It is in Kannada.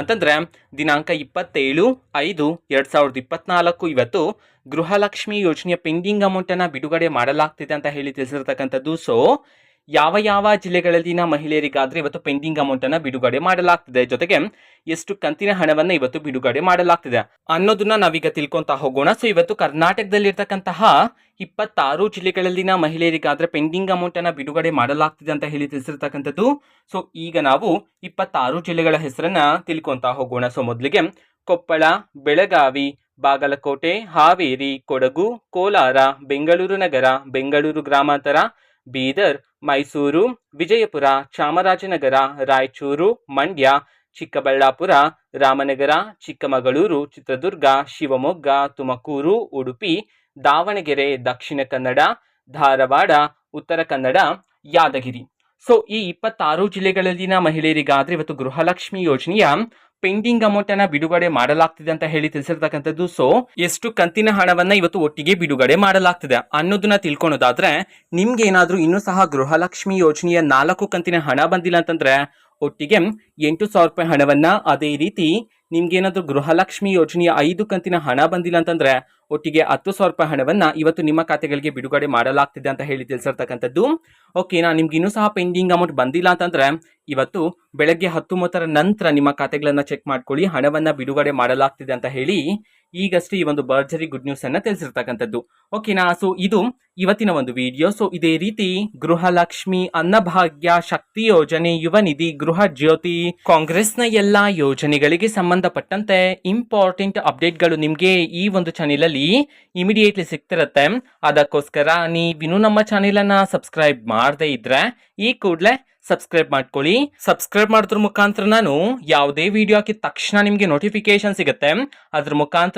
ಅಂತಂದ್ರೆ ದಿನಾಂಕ ಇಪ್ಪತ್ತೇಳು, ಐದು, ಎರಡು ಸಾವಿರದ ಇಪ್ಪತ್ನಾಲ್ಕು ಇವತ್ತು ಗೃಹಲಕ್ಷ್ಮಿ ಯೋಜನೆಯ ಪೆಂಡಿಂಗ್ ಅಮೌಂಟನ್ನು ಬಿಡುಗಡೆ ಮಾಡಲಾಗ್ತಿದೆ ಅಂತ ಹೇಳಿ ತಿಳಿಸಿರ್ತಕ್ಕಂಥದ್ದು. ಸೊ ಯಾವ ಯಾವ ಜಿಲ್ಲೆಗಳಲ್ಲಿನ ಮಹಿಳೆಯರಿಗಾದರೆ ಇವತ್ತು ಪೆಂಡಿಂಗ್ ಅಮೌಂಟ್ ಅನ್ನ ಬಿಡುಗಡೆ ಮಾಡಲಾಗ್ತಿದೆ. ಜೊತೆಗೆ ಎಷ್ಟು ಕಂತಿನ ಹಣವನ್ನ ಇವತ್ತು ಬಿಡುಗಡೆ ಮಾಡಲಾಗ್ತಿದೆ ಅನ್ನೋದನ್ನ ನಾವೀಗ ತಿಳ್ಕೊಂತ ಹೋಗೋಣ. ಸೊ ಇವತ್ತು ಕರ್ನಾಟಕದಲ್ಲಿರ್ತಕ್ಕಂತಹ ಇಪ್ಪತ್ತಾರು ಜಿಲ್ಲೆಗಳಲ್ಲಿನ ಮಹಿಳೆಯರಿಗಾದರೆ ಪೆಂಡಿಂಗ್ ಅಮೌಂಟ್ ಅನ್ನ ಬಿಡುಗಡೆ ಮಾಡಲಾಗ್ತಿದೆ ಅಂತ ಹೇಳಿ ತಿಳಿಸಿರ್ತಕ್ಕಂಥದ್ದು. ಸೊ ಈಗ ನಾವು ಇಪ್ಪತ್ತಾರು ಜಿಲ್ಲೆಗಳ ಹೆಸರನ್ನ ತಿಳ್ಕೊತಾ ಹೋಗೋಣ. ಸೊ ಮೊದಲಿಗೆ ಕೊಪ್ಪಳ, ಬೆಳಗಾವಿ, ಬಾಗಲಕೋಟೆ, ಹಾವೇರಿ, ಕೊಡಗು, ಕೋಲಾರ, ಬೆಂಗಳೂರು ನಗರ, ಬೆಂಗಳೂರು ಗ್ರಾಮಾಂತರ, ಬೀದರ್ ಮೈಸೂರು, ವಿಜಯಪುರ, ಚಾಮರಾಜನಗರ, ರಾಯಚೂರು, ಮಂಡ್ಯ, ಚಿಕ್ಕಬಳ್ಳಾಪುರ, ರಾಮನಗರ, ಚಿಕ್ಕಮಗಳೂರು, ಚಿತ್ರದುರ್ಗ, ಶಿವಮೊಗ್ಗ, ತುಮಕೂರು, ಉಡುಪಿ, ದಾವಣಗೆರೆ, ದಕ್ಷಿಣ ಕನ್ನಡ, ಧಾರವಾಡ, ಉತ್ತರ ಕನ್ನಡ, ಯಾದಗಿರಿ. ಸೊ ಈ ಇಪ್ಪತ್ತಾರು ಜಿಲ್ಲೆಗಳಲ್ಲಿನ ಮಹಿಳೆಯರಿಗಾದ್ರೆ ಇವತ್ತು ಗೃಹಲಕ್ಷ್ಮಿ ಯೋಜನೆಯ ಪೆಂಡಿಂಗ್ ಅಮೌಂಟ್ ಅನ್ನ ಬಿಡುಗಡೆ ಮಾಡಲಾಗ್ತಿದೆ ಅಂತ ಹೇಳಿ ತಿಳಿಸಿರ್ತಕ್ಕಂಥದ್ದು. ಸೊ ಎಷ್ಟು ಕಂತಿನ ಹಣವನ್ನ ಇವತ್ತು ಒಟ್ಟಿಗೆ ಬಿಡುಗಡೆ ಮಾಡಲಾಗ್ತಿದೆ ಅನ್ನೋದನ್ನ ತಿಳ್ಕೊಳೋದಾದ್ರೆ ನಿಮ್ಗೆ ಏನಾದ್ರೂ ಇನ್ನೂ ಸಹ ಗೃಹಲಕ್ಷ್ಮಿ ಯೋಜನೆಯ ನಾಲ್ಕು ಕಂತಿನ ಹಣ ಬಂದಿಲ್ಲ ಅಂತಂದ್ರೆ, ಒಟ್ಟಿಗೆ ಎಂಟು ಸಾವಿರ ರೂಪಾಯಿ ಹಣವನ್ನ ಅದೇ ರೀತಿ ನಿಮ್ಗೇನಾದ್ರೂ ಗೃಹಲಕ್ಷ್ಮಿ ಯೋಜನೆಯ ಐದು ಕಂತಿನ ಹಣ ಬಂದಿಲ್ಲ ಅಂತಂದ್ರೆ, ಒಟ್ಟಿಗೆ ಹತ್ತು ಸಾವಿರ ರೂಪಾಯಿ ಹಣವನ್ನ ಇವತ್ತು ನಿಮ್ಮ ಖಾತೆಗಳಿಗೆ ಬಿಡುಗಡೆ ಮಾಡಲಾಗ್ತಿದೆ ಅಂತ ಹೇಳಿ ತಿಳಿಸಿರ್ತಕ್ಕಂಥದ್ದು. ಓಕೆನಾ ನಿಮ್ಗೆ ಇನ್ನೂ ಸಹ ಪೆಂಡಿಂಗ್ ಅಮೌಂಟ್ ಬಂದಿಲ್ಲ ಅಂತಂದ್ರೆ ಇವತ್ತು ಬೆಳಗ್ಗೆ ಹತ್ತು ಮೂವತ್ತರ ನಂತರ ನಿಮ್ಮ ಖಾತೆಗಳನ್ನು ಚೆಕ್ ಮಾಡ್ಕೊಳ್ಳಿ ಹಣವನ್ನ ಬಿಡುಗಡೆ ಮಾಡಲಾಗ್ತಿದೆ ಅಂತ ಹೇಳಿ ಈಗಷ್ಟೇ ಈ ಒಂದು ಭರ್ಜರಿ ಗುಡ್ ನ್ಯೂಸ್ ಅನ್ನ ತಿಳಿಸಿರ್ತಕ್ಕಂಥದ್ದು. ಓಕೆನಾ ಸೊ ಇದು ಇವತ್ತಿನ ಒಂದು ವಿಡಿಯೋ ಸೊ ಇದೇ ರೀತಿ ಗೃಹಲಕ್ಷ್ಮಿ ಅನ್ನಭಾಗ್ಯ ಶಕ್ತಿ ಯೋಜನೆ, ಯುವ ನಿಧಿ, ಗೃಹ ಜ್ಯೋತಿ, ಕಾಂಗ್ರೆಸ್ನ ಎಲ್ಲಾ ಯೋಜನೆಗಳಿಗೆ ಸಂಬಂಧಪಟ್ಟಂತೆ ಇಂಪಾರ್ಟೆಂಟ್ ಅಪ್ಡೇಟ್ಗಳು ನಿಮಗೆ ಈ ಒಂದು ಚಾನೆಲ್ ಅಲ್ಲಿ ಇಮಿಡಿಯೇಟ್ಲಿ ಸಿಗ್ತಿರತ್ತೆ. ಅದಕ್ಕೋಸ್ಕರ ನೀವಿನ್ನೂ ನಮ್ಮ ಚಾನೆಲ್ ಅನ್ನ ಸಬ್ಸ್ಕ್ರೈಬ್ ಮಾಡದೇ ಇದ್ರೆ ಈ ಕೂಡಲೇ ಸಬ್ಸ್ಕ್ರೈಬ್ ಮಾಡ್ಕೊಳ್ಳಿ. ಸಬ್ಸ್ಕ್ರೈಬ್ ಮಾಡೋದ್ರ ಮುಖಾಂತರ ನಾನು ಯಾವುದೇ ವಿಡಿಯೋ ಹಾಕಿದ ತಕ್ಷಣ ನಿಮಗೆ ನೋಟಿಫಿಕೇಶನ್ ಸಿಗುತ್ತೆ. ಅದ್ರ ಮುಖಾಂತರ